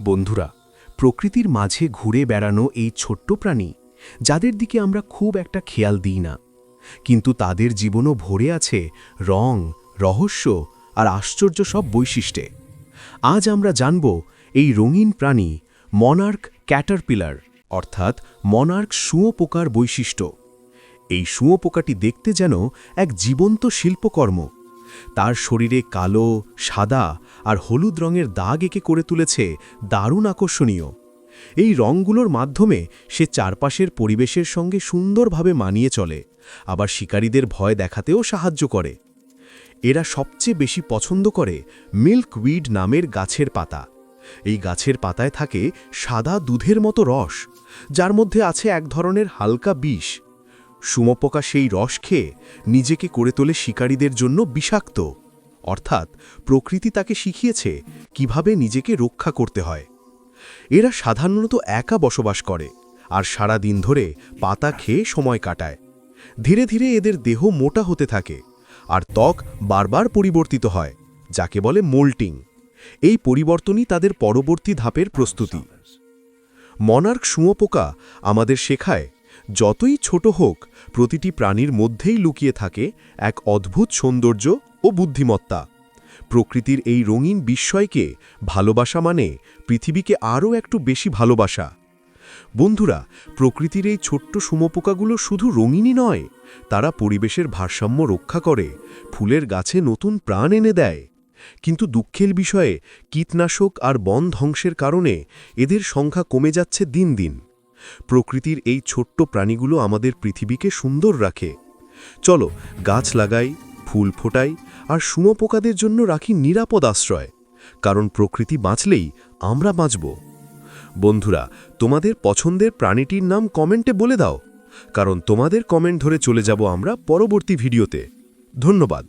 বন্ধুরা, প্রকৃতির মাঝে ঘুরে বেড়ানো এই ছোট্ট প্রাণী, যাদের দিকে আমরা খুব একটা খেয়াল দিই না। কিন্তু তাদের জীবনও ভরে আছে রং, রহস্য আর আশ্চর্য সব বৈশিষ্ট্যে। আজ আমরা জানব এই রঙিন প্রাণী মনার্ক ক্যাটারপিলার, অর্থাৎ মনার্ক শুঁয়োপোকার বৈশিষ্ট্য। এই শুঁয়োপোকাটি দেখতে যেন এক জীবন্ত শিল্পকর্ম। তার শরীরে কালো, সাদা আর হলুদ রঙের দাগ এঁকে করে তুলেছে দারুণ আকর্ষণীয়। এই রঙগুলোর মাধ্যমে সে চারপাশের পরিবেশের সঙ্গে সুন্দরভাবে মানিয়ে চলে, আবার শিকারীদের ভয় দেখাতেও সাহায্য করে। এরা সবচেয়ে বেশি পছন্দ করে মিল্ক উইড নামের গাছের পাতা। এই গাছের পাতায় থাকে সাদা দুধের মতো রস, যার মধ্যে আছে এক ধরনের হালকা বিষ। সুমপোকা সেই রস খেয়ে নিজেকে করে তোলে শিকারীদের জন্য বিষাক্ত। অর্থাৎ প্রকৃতি তাকে শিখিয়েছে কীভাবে নিজেকে রক্ষা করতে হয়। এরা সাধারণত একা বসবাস করে আর সারা দিন ধরে পাতা খেয়ে সময় কাটায়। ধীরে ধীরে এদের দেহ মোটা হতে থাকে আর ত্বক বারবার পরিবর্তিত হয়, যাকে বলে মোল্টিং। এই পরিবর্তনই তাদের পরবর্তী ধাপের প্রস্তুতি। মনার্ক শুঁয়োপোকা আমাদের শেখায় যতই ছোট হোক, প্রতিটি প্রাণীর মধ্যেই লুকিয়ে থাকে এক অদ্ভুত সৌন্দর্য ও বুদ্ধিমত্তা। প্রকৃতির এই রঙিন বিস্ময়কে ভালোবাসা মানে পৃথিবীকে আরও একটু বেশি ভালোবাসা। বন্ধুরা, প্রকৃতির এই ছোট্ট সুমপোকাগুলো শুধু রঙিনই নয়, তারা পরিবেশের ভারসাম্য রক্ষা করে, ফুলের গাছে নতুন প্রাণ এনে দেয়। কিন্তু দুঃখের বিষয়ে কীটনাশক আর বন ধ্বংসের কারণে এদের সংখ্যা কমে যাচ্ছে দিন দিন। প্রকৃতির এই ছোট্ট প্রাণীগুলো আমাদের পৃথিবীকে সুন্দর রাখে। চলো, গাছ লাগাই, ফুল ফোটাই আর শুঁয়োপোকাদের জন্য রাখি নিরাপদ আশ্রয়, কারণ প্রকৃতি বাঁচলেই আমরা বাঁচব। বন্ধুরা, তোমাদের পছন্দের প্রাণীটির নাম কমেন্টে বলে দাও, কারণ তোমাদের কমেন্ট ধরে চলে যাব আমরা পরবর্তী ভিডিওতে। ধন্যবাদ।